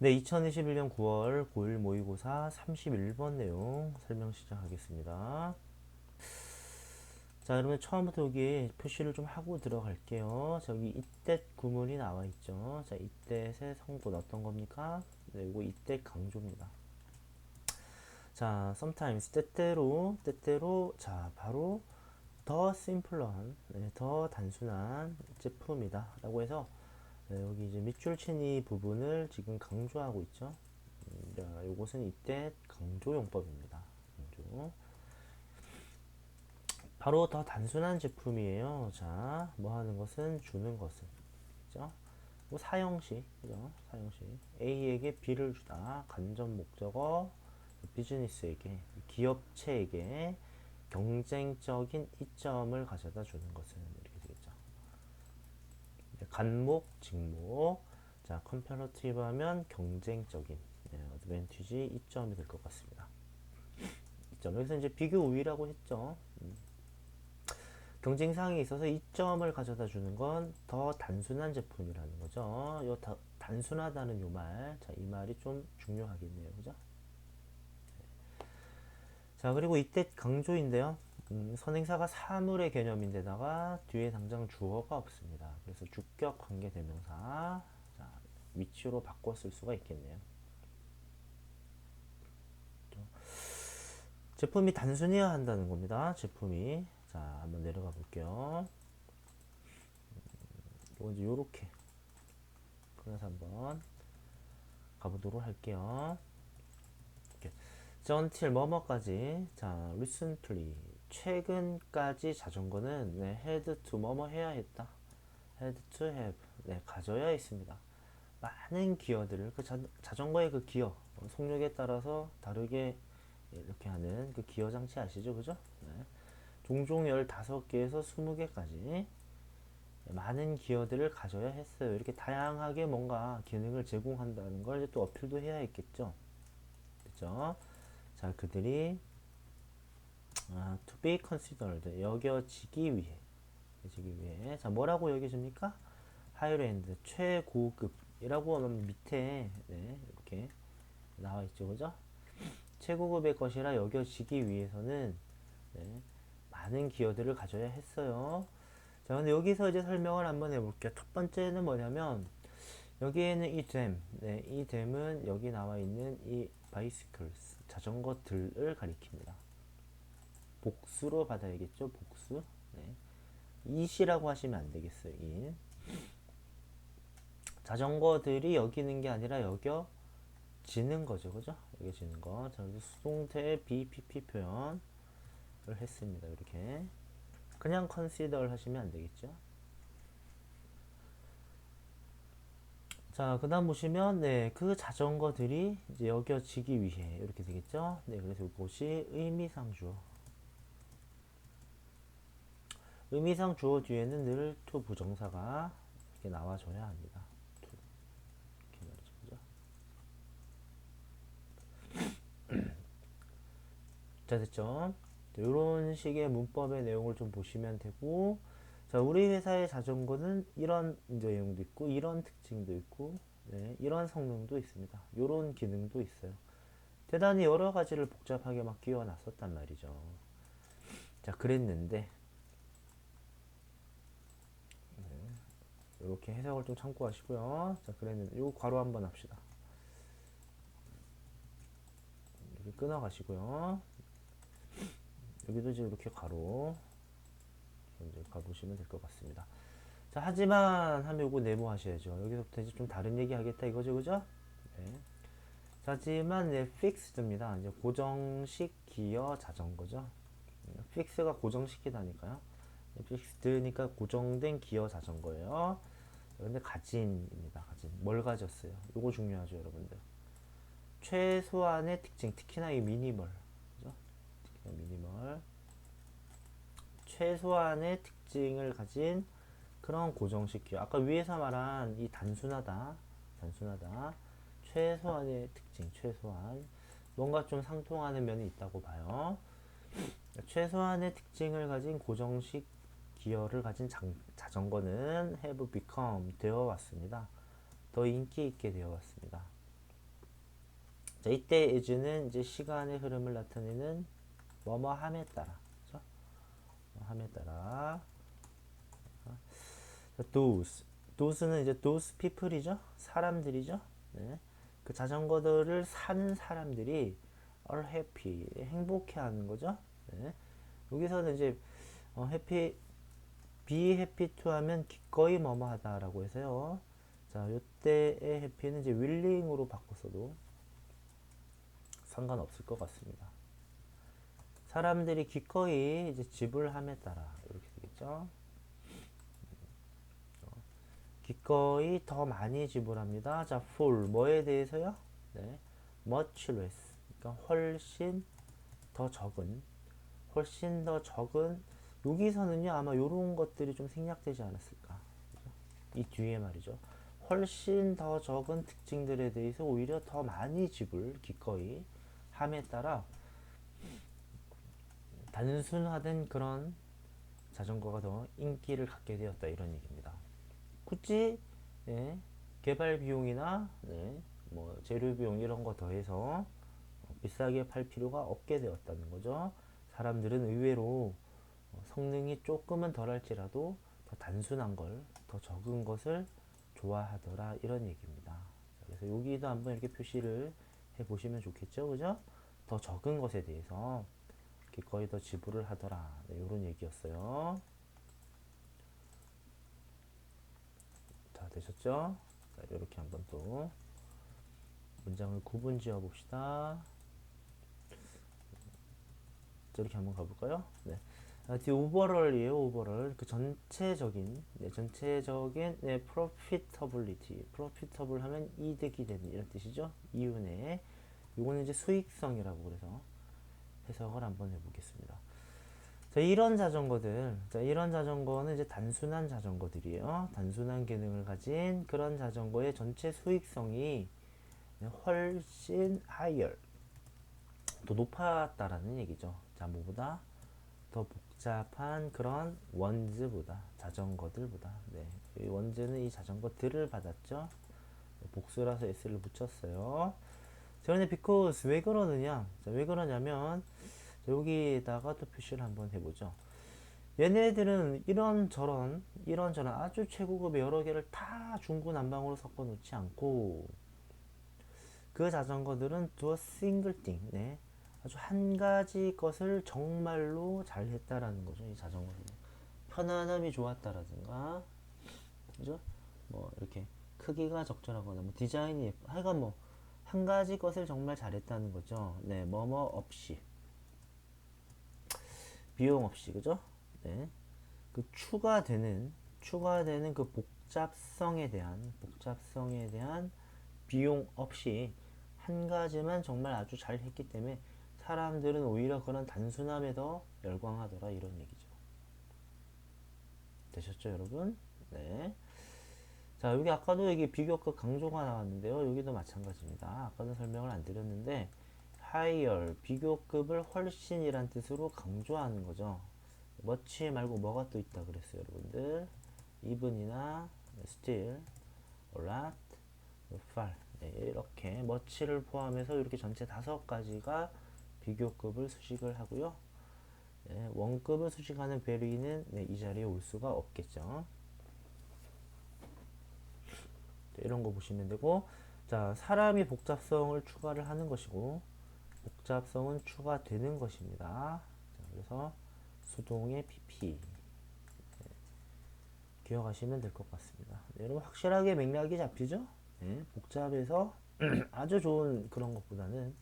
네, 2021년 9월 고1 모의고사 31번 내용 설명 시작하겠습니다. 자, 그러면 처음부터 여기 표시를 좀 하고 들어갈게요. 저기 이때 구문이 나와 있죠. 자, 이때의 성분 어떤 겁니까? 네, 이거 이때 강조입니다. 자, sometimes 때때로 때때로 자, 바로 더 심플한 네, 더 단순한 제품이다. 라고 해서 네, 여기 이제 밑줄 친이 부분을 지금 강조하고 있죠. 음, 자, 요것은 이때 강조용법입니다. 강조. 바로 더 단순한 제품이에요. 자, 뭐 하는 것은 주는 것은. 그죠? 뭐 사형식, 그죠? 사형식. A에게 B를 주다. 간접 목적어, 비즈니스에게, 기업체에게 경쟁적인 이점을 가져다 주는 것은. 간목, 직목. 자, 컴퍼러티브 하면 경쟁적인 네, 어드밴티지 이점이 될 것 같습니다. 이점. 여기서 이제 비교 우위라고 했죠. 음. 경쟁상에 있어서 이점을 가져다 주는 건 더 단순한 제품이라는 거죠. 요 다, 단순하다는 요 말. 자, 이 말이 좀 중요하겠네요. 그죠? 자, 그리고 이때 강조인데요. 음, 선행사가 사물의 개념인데다가 뒤에 당장 주어가 없습니다. 그래서 주격 관계 대명사 자, 위치로 쓸 수가 있겠네요. 제품이 단순해야 한다는 겁니다. 제품이 자 한번 내려가 볼게요. 이거 이제 요렇게 그래서 한번 가보도록 할게요. until 뭐뭐까지 자 recently 최근까지 자전거는 네, had to 뭐뭐 해야 했다. had to have 네, 가져야 했습니다. 많은 기어들을 그 자, 자전거의 그 기어 속력에 따라서 다르게 이렇게 하는 그 기어 장치 아시죠? 그죠? 네. 종종 15개에서 20개까지 많은 기어들을 가져야 했어요. 이렇게 다양하게 뭔가 기능을 제공한다는 걸 또 어필도 해야 했겠죠. 그죠? 자, 그들이 아, to be considered 여겨지기 위해 여기기 위해 자 뭐라고 여겨집니까? 하이랜드 최고급이라고 하면 밑에 네, 이렇게 나와 있죠, 그죠? 최고급의 것이라 여겨지기 위해서는 네, 많은 기여들을 가져야 했어요. 자, 근데 여기서 이제 설명을 한번 해볼게요. 첫 번째는 뭐냐면 여기에는 이 댐, 네, 이 댐은 여기 나와 있는 이 bicycles 자전거들을 가리킵니다. 복수로 받아야겠죠, 복수. 네. 이시라고 하시면 안 되겠어요, 인. 자전거들이 여기는 게 아니라 여겨 지는 거죠, 그죠? 여겨지는 거. 자, 수동태 BPP 표현을 했습니다, 이렇게. 그냥 consider 하시면 안 되겠죠? 자, 그 다음 보시면, 네, 그 자전거들이 이제 여겨지기 위해, 이렇게 되겠죠? 네, 그래서 이것이 의미상 주어. 의미상 주어 뒤에는 늘 to 부정사가 이렇게 나와줘야 합니다. 자, 됐죠? 이런 식의 문법의 내용을 좀 보시면 되고, 자, 우리 회사의 자전거는 이런 내용도 있고, 이런 특징도 있고, 네, 이런 성능도 있습니다. 이런 기능도 있어요. 대단히 여러 가지를 복잡하게 막 끼워 놨었단 말이죠. 자, 그랬는데, 이렇게 해석을 좀 참고하시고요. 자, 그랬는데, 요 괄호 한번 합시다. 이렇게 끊어 가시고요. 여기도 이제 이렇게 가로 이제 가보시면 될 것 같습니다. 자, 하지만 하면 요거 네모 하셔야죠. 여기서부터 이제 좀 다른 얘기 하겠다 이거죠, 그죠? 네. 자, 하지만 네, 픽스드입니다. 이제 고정식 기어 자전거죠. 픽스가 고정시키다니까요. 픽스드니까 고정된 기어 자전거예요. 근데 가진입니다. 가진. 뭘 가졌어요? 요거 중요하죠, 여러분들. 최소한의 특징, 특히나 이 미니멀. 그죠? 특히나 미니멀. 최소한의 특징을 가진 그런 고정식 기어. 아까 위에서 말한 이 단순하다. 단순하다. 최소한의 특징, 최소한. 뭔가 좀 상통하는 면이 있다고 봐요. 최소한의 특징을 가진 고정식 기어를 가진 장, 자전거는 have become 되어 왔습니다. 더 인기 있게 되어 왔습니다. 자, 이때 is는 이제 시간의 흐름을 나타내는 뭐뭐함에 따라. 그죠? 함에 따라. 자, those. those는 이제 those people이죠. 사람들이죠. 네. 그 자전거들을 사는 사람들이 are happy. 행복해 하는 거죠. 네. 여기서는 이제 어, happy be happy to 하면 기꺼이 뭐뭐 하다라고 해서요. 자, 요때의 happy는 이제 willing으로 바꿨어도 상관없을 것 같습니다. 사람들이 기꺼이 이제 지불함에 따라 이렇게 되겠죠. 기꺼이 더 많이 지불합니다. 자, for 뭐에 대해서요? 네, much less. 그러니까 훨씬 더 적은, 훨씬 더 적은. 여기서는요 아마 이런 것들이 좀 생략되지 않았을까. 이 뒤에 말이죠. 훨씬 더 적은 특징들에 대해서 오히려 더 많이 지불 기꺼이 함에 따라 단순화된 그런 자전거가 더 인기를 갖게 되었다 이런 얘기입니다. 굳이 예, 개발 비용이나 네, 뭐 재료 비용 이런 거 더해서 비싸게 팔 필요가 없게 되었다는 거죠. 사람들은 의외로 성능이 조금은 덜할지라도 더 단순한 걸, 더 적은 것을 좋아하더라 이런 얘기입니다. 그래서 여기도 한번 이렇게 표시를 해 보시면 좋겠죠, 그죠? 더 적은 것에 대해서 기꺼이 더 지불을 하더라 네, 이런 얘기였어요. 자 되셨죠? 자, 이렇게 한번 또 문장을 구분 지어 봅시다. 이렇게 한번 가볼까요? 네. 아, 뒤 오버럴이에요. 오버럴. 그 전체적인, 네, 전체적인 네, profitability. profitable 하면 이득이 되는 이런 뜻이죠. 이윤의. 요거는 이제 수익성이라고 그래서 해석을 한번 해보겠습니다. 자, 이런 자전거들, 자, 이런 자전거는 이제 단순한 자전거들이에요. 단순한 기능을 가진 그런 자전거의 전체 수익성이 훨씬 higher, 더 높았다라는 얘기죠. 자, 뭐보다 더 복잡한 그런 원즈보다 자전거들보다 네, 이 원즈는 이 자전거들을 받았죠. 복수라서 s를 붙였어요. 자, 근데 because 왜 그러느냐? 자, 왜 그러냐면 자, 여기다가 또 표시를 한번 해보죠. 얘네들은 이런 저런 이런 저런 아주 최고급의 여러 개를 다 중구난방으로 섞어 놓지 않고 그 자전거들은 a single thing 네. 아주 한 가지 것을 정말로 잘 했다라는 거죠. 이 자전거는. 편안함이 좋았다라든가, 그죠? 뭐, 이렇게 크기가 적절하거나, 뭐, 디자인이, 하여간 뭐, 한 가지 것을 정말 잘했다는 거죠. 네, 뭐뭐 없이. 비용 없이, 그죠? 네. 그 추가되는, 추가되는 그 복잡성에 대한, 복잡성에 대한 비용 없이 한 가지만 정말 아주 잘 했기 때문에 사람들은 오히려 그런 단순함에 더 열광하더라 이런 얘기죠. 되셨죠, 여러분? 네. 자, 여기 아까도 여기 비교급 강조가 나왔는데요. 여기도 마찬가지입니다. 아까는 설명을 안 드렸는데 higher 비교급을 훨씬 이란 뜻으로 강조하는 거죠. much 말고 뭐가 또 있다 그랬어요, 여러분들. even이나 still, a lot, far 네, 이렇게 much를 포함해서 이렇게 전체 다섯 가지가 비교급을 수식을 하고요. 네, 원급을 수식하는 베리는 네, 이 자리에 올 수가 없겠죠. 네, 이런 거 보시면 되고 자 사람이 복잡성을 추가를 하는 것이고 복잡성은 추가되는 것입니다. 자, 그래서 수동의 PP 네, 기억하시면 될 것 같습니다. 네, 여러분 확실하게 맥락이 잡히죠? 네, 복잡해서 아주 좋은 그런 것보다는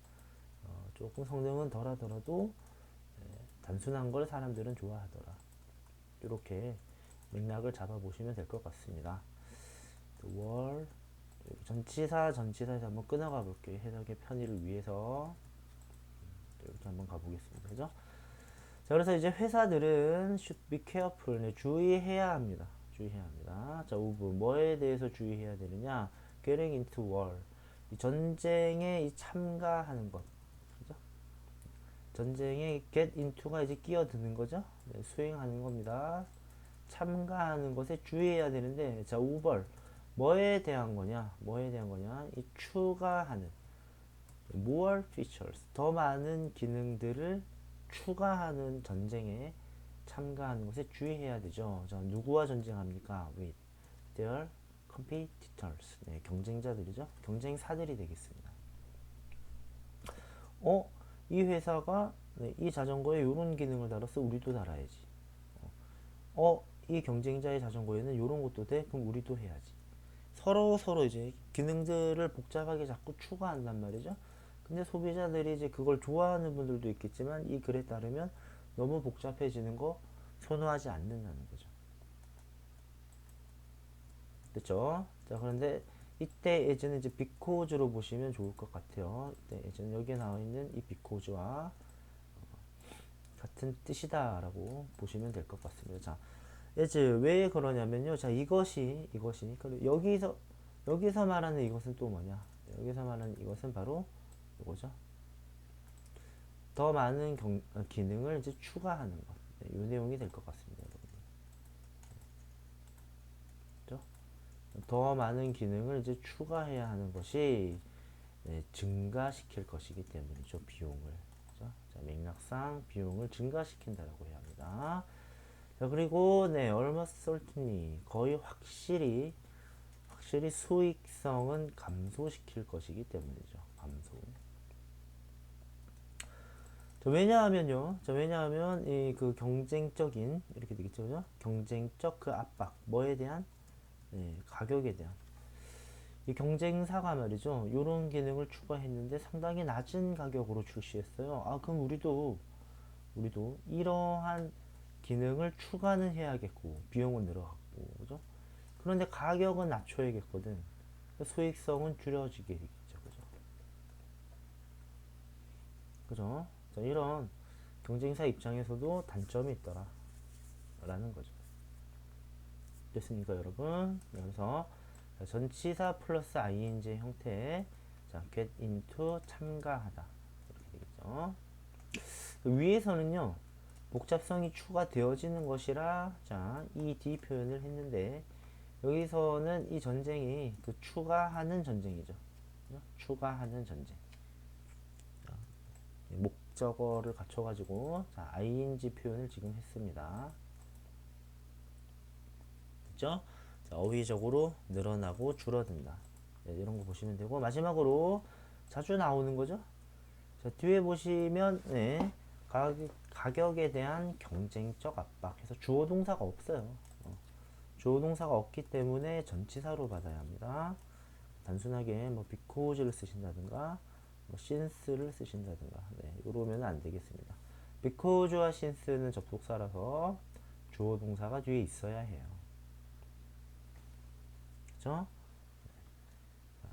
조금 성능은 덜 하더라도 네, 단순한 걸 사람들은 좋아하더라. 이렇게 맥락을 잡아보시면 될 것 같습니다. 월 전치사 전치사에서 한번 끊어가 볼게요. 해석의 편의를 위해서 이렇게 한번 가보겠습니다. 그죠? 자, 그래서 이제 회사들은 should be careful. 네, 주의해야 합니다. 주의해야 합니다. 자, 오브 뭐에 대해서 주의해야 되느냐? getting into war. 이 전쟁에 이 참가하는 것. 전쟁에 get into가 이제 끼어드는 거죠. 네, 수행하는 겁니다. 참가하는 것에 주의해야 되는데, 자, 우벌. 뭐에 대한 거냐? 뭐에 대한 거냐? 이 추가하는. more features 더 많은 기능들을 추가하는 전쟁에 참가하는 것에 주의해야 되죠. 자, 누구와 전쟁합니까? with their competitors. 네, 경쟁자들이죠. 경쟁사들이 되겠습니다. 어, 이 회사가 네, 이 자전거에 이런 기능을 달았어. 우리도 달아야지. 어, 이 경쟁자의 자전거에는 이런 것도 돼. 그럼 우리도 해야지. 서로 서로 이제 기능들을 복잡하게 자꾸 추가한단 말이죠. 근데 소비자들이 이제 그걸 좋아하는 분들도 있겠지만 이 글에 따르면 너무 복잡해지는 거 선호하지 않는다는 거죠. 됐죠? 자, 그런데 이때 예전에 이제 비코즈로 보시면 좋을 것 같아요. 이때 예전 여기에 나와 있는 이 비코즈와 같은 뜻이다라고 보시면 될 것 같습니다. 자, 이제 왜 그러냐면요. 자, 이것이 이것이 그리고 여기서 여기서 말하는 이것은 또 뭐냐? 여기서 말하는 이것은 바로 이거죠. 더 많은 경, 어, 기능을 이제 추가하는 것. 네, 이 내용이 될 것 같습니다, 여러분. 그죠? 더 많은 기능을 이제 추가해야 하는 것이 네, 증가시킬 것이기 때문이죠, 비용을. 그죠? 자, 맥락상 비용을 증가시킨다라고 해야 합니다. 자, 그리고 네, certainly 거의 확실히 확실히 수익성은 감소시킬 것이기 때문이죠. 감소. 자, 왜냐하면요. 자, 왜냐하면 이 그 경쟁적인 이렇게 되겠죠, 그죠? 경쟁적 그 압박, 뭐에 대한 네, 가격에 대한 이 경쟁사가 말이죠. 이런 기능을 추가했는데 상당히 낮은 가격으로 출시했어요. 아, 그럼 우리도 우리도 이러한 기능을 추가는 해야겠고 비용은 늘어갔고 그죠? 그런데 가격은 낮춰야겠거든. 수익성은 줄여지겠죠, 그죠? 그죠? 자, 이런 경쟁사 입장에서도 단점이 있더라. 라는 거죠. 됐습니까, 여러분? 그래서 전치사 플러스 ing 형태 자, get into 참가하다. 이렇게 되겠죠. 그 위에서는요, 복잡성이 추가되어지는 것이라 자, ed 표현을 했는데 여기서는 이 전쟁이 그 추가하는 전쟁이죠. 그죠? 추가하는 전쟁. 자, 목적어를 갖춰 가지고 자, ing 표현을 지금 했습니다. 자, 어휘적으로 늘어나고 줄어든다. 네, 이런 거 보시면 되고 마지막으로 자주 나오는 거죠. 자, 뒤에 보시면 네, 가격, 가격 에 대한 경쟁적 압박 해서 주어 동사가 없어요. 어. 주어 동사가 없기 때문에 전치사로 받아야 합니다. 단순하게 뭐 because를 쓰신다든가 뭐 since를 쓰신다든가 네, 이러면 안 되겠습니다. because와 since는 접속사라서 주어 동사가 뒤에 있어야 해요. 그죠?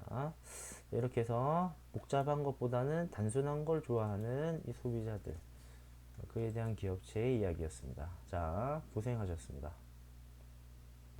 자, 이렇게 해서 복잡한 것보다는 단순한 걸 좋아하는 이 소비자들 그에 대한 기업체의 이야기였습니다. 자, 고생하셨습니다.